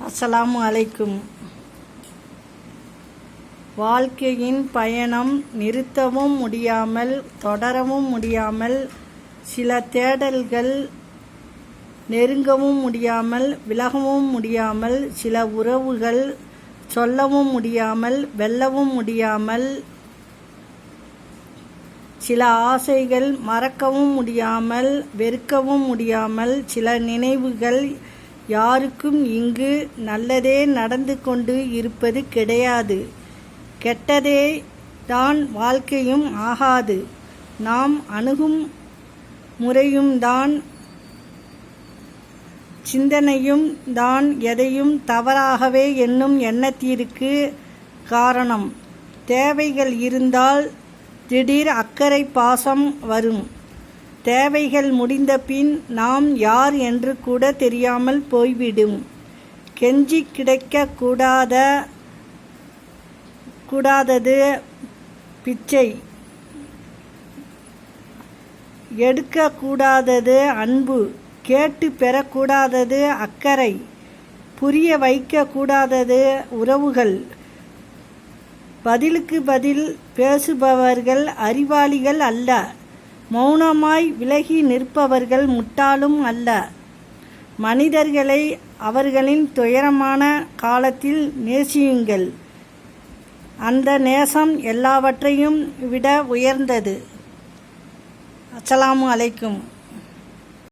அஸ்லாம் அலைக்கும். வாழ்க்கையின் பயணம் நிறுத்தவும் முடியாமல் தொடரவும் முடியாமல் சில தேடல்கள் நெருங்கவும் முடியாமல் விலகவும் முடியாமல் சில உறவுகள் சொல்லவும் முடியாமல் வெல்லவும் முடியாமல் சில ஆசைகள் மறக்கவும் முடியாமல் வெறுக்கவும் முடியாமல் சில நினைவுகள் யாருக்கும் இங்கு நல்லதே நடந்து கொண்டு இருப்பது கிடையாது. கெட்டதே தான் வாழ்க்கையும் ஆகாது. நாம் அணுகும் முறையும் தான் சிந்தனையும் தான் எதையும் தவறாகவே என்னும் எண்ணத்திற்கு காரணம். தேவைகள் இருந்தால் திடீர் அக்கறை பாசம் வரும். தேவைகள் முடிந்த பின் நாம் யார் என்று கூட தெரியாமல் போய்விடும். கெஞ்சி கிடைக்க கூடாத கூடாதது பிச்சை. எடுக்கக்கூடாதது அன்பு. கேட்டு பெறக்கூடாதது அக்கறை. புரிய வைக்கக்கூடாதது உறவுகள். பதிலுக்கு பதில் பேசுபவர்கள் அறிவாளிகள் அல்ல. மௌனமாய் விலகி நிற்பவர்கள் முட்டாளும் அல்ல. மனிதர்களை அவர்களின் துயரமான காலத்தில் நேசியுங்கள். அந்த நேசம் எல்லாவற்றையும் விட உயர்ந்தது. அஸ்ஸலாமு அலைக்கும்.